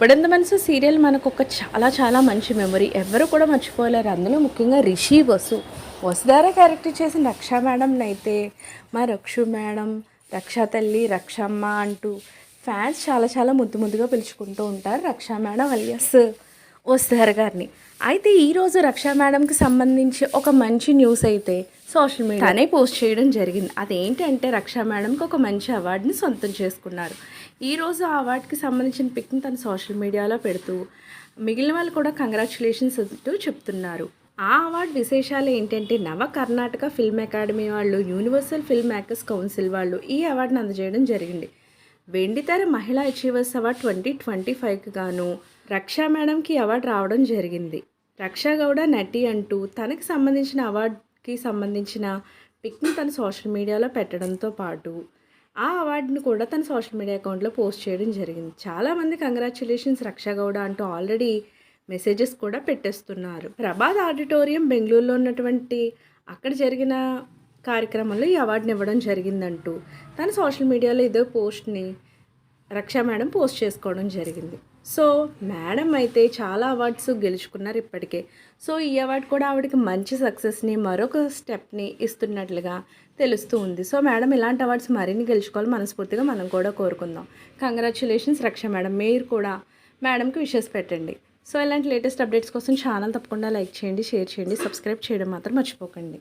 గుప్పడంత మనసు సీరియల్ మనకు ఒక చాలా చాలా మంచి మెమరీ. ఎవరు కూడా మర్చిపోలేరు. అందులో ముఖ్యంగా రిషి వసు. వసుధార క్యారెక్టర్ చేసిన రక్ష మేడంని అయితే మా రక్షు మేడం రక్షా తల్లి రక్షమ్మ అంటూ ఫ్యాన్స్ చాలా చాలా ముద్దు ముద్దుగా పిలుచుకుంటూ ఉంటారు. Raksha madam alias. వస్తారు గారిని. అయితే ఈరోజు రక్షా మేడంకి సంబంధించి ఒక మంచి న్యూస్ అయితే సోషల్ మీడియా తనే పోస్ట్ చేయడం జరిగింది. అదేంటంటే రక్షా మేడంకి ఒక మంచి అవార్డుని సొంతం చేసుకున్నారు. ఈరోజు ఆ అవార్డుకి సంబంధించిన పిక్ని తను సోషల్ మీడియాలో పెడుతూ మిగిలిన వాళ్ళు కూడా కంగ్రాచులేషన్స్ అంటూ చెప్తున్నారు. ఆ అవార్డు విశేషాలు ఏంటంటే నవ కర్ణాటక ఫిల్మ్ అకాడమీ వాళ్ళు యూనివర్సల్ ఫిల్మ్ మేకర్స్ కౌన్సిల్ వాళ్ళు ఈ అవార్డుని అందజేయడం జరిగింది. వెండితెర మహిళా అచీవర్స్ అవార్డ్ ట్వంటీ ట్వంటీ ఫైవ్కి గాను రక్షా మేడంకి అవార్డు రావడం జరిగింది. రక్షా గౌడ నటి అంటూ తనకి సంబంధించిన అవార్డుకి సంబంధించిన పిక్ని తన సోషల్ మీడియాలో పెట్టడంతో పాటు ఆ అవార్డుని కూడా తన సోషల్ మీడియా అకౌంట్లో పోస్ట్ చేయడం జరిగింది. చాలామంది కంగ్రాచులేషన్స్ రక్షా గౌడ అంటూ ఆల్రెడీ మెసేజెస్ కూడా పెట్టేస్తున్నారు. ప్రభాత్ ఆడిటోరియం బెంగళూరులో ఉన్నటువంటి అక్కడ జరిగిన కార్యక్రమంలో ఈ అవార్డుని ఇవ్వడం జరిగిందంటూ తన సోషల్ మీడియాలో ఇదే పోస్ట్ని రక్షా మేడం పోస్ట్ చేసుకోవడం జరిగింది. సో మేడం అయితే చాలా అవార్డ్స్ గెలుచుకున్నారు ఇప్పటికే. సో ఈ అవార్డు కూడా ఆవిడకి మంచి సక్సెస్ని మరొక స్టెప్ని ఇస్తున్నట్లుగా తెలుస్తూ ఉంది. సో మేడం ఇలాంటి అవార్డ్స్ మరిన్ని గెలుచుకోవాలి మనస్ఫూర్తిగా మనం కూడా కోరుకుందాం. కంగ్రాచులేషన్స్ రక్ష మేడం. మీరు కూడా మేడంకి విషెస్ పెట్టండి. సో ఇలాంటి లేటెస్ట్ అప్డేట్స్ కోసం ఛానల్ తప్పకుండా లైక్ చేయండి షేర్ చేయండి సబ్స్క్రైబ్ చేయడం మాత్రం మర్చిపోకండి.